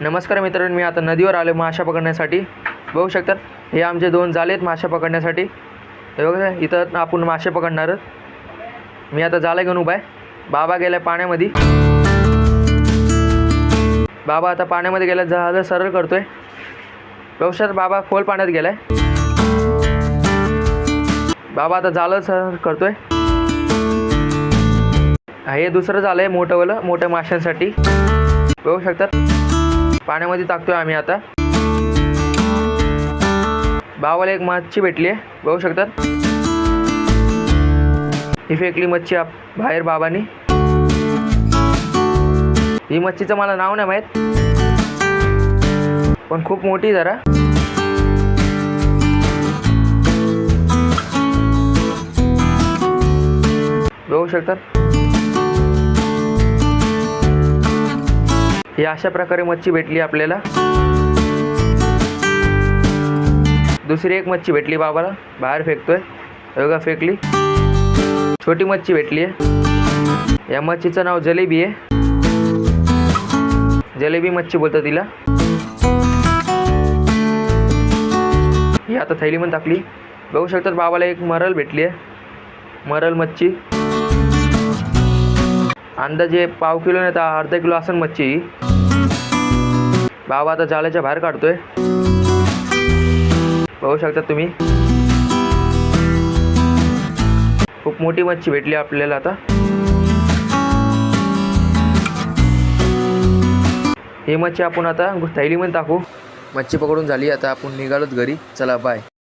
नमस्कार मित्रांनो मी आता नदीवर आलो माशा पकडण्यासाठी. बघू शकतात हे आमचे दोन जाले आहेत माशा पकडण्यासाठी. हे बघा इथं आपण मासे पकडणार मी आता जाला घेऊन उभा आहे. बाबा गेलाय पाण्यामध्ये. बाबा आता पाण्यामध्ये गेला जहाज सरळ करतोय. बघू शकता बाबा खोल पाण्यात गेलाय. बाबा आता जालं सरळ करतोय. हे दुसरं झालं आहे मोठंवालं मोठ्या माशांसाठी. बघू शकतात पाण्यामध्ये टाकतोय आम्ही आता. भावाला एक मच्छी भेटली आहे बघू शकतात. ही फेकली मच्छी आप बाहेर बाबांनी. ही मच्छीचं मला नाव नाही माहीत. पण खूप मोठी जरा. बघू शकतात. ही अशा प्रकारे मच्छी भेटली आपल्याला. दुसरी एक मच्छी भेटली बाबाला. बाहेर फेकतोय. बघा फेकली. छोटी मच्छी भेटली आहे. या मच्छीचं नाव जलेबी आहे. जलेबी मच्छी बोलतात तिला. ही आता थैलीमध्ये टाकली. बघू शकतात बाबाला एक मरल भेटली आहे. मरल मच्छी. अंदाजे पाव किलो नाही तर अर्धा किलो असेल मच्छी. बाबा आता जाळ्याच्या बाहेर काढतोय. बघू शकता तुम्ही. खूप मोठी मच्छी भेटली आपल्याला आता. ही मच्छी आपण आता थैलीमध्ये टाकू. मच्छी पकडून झाली आता आपण निघालोत घरी. चला बाय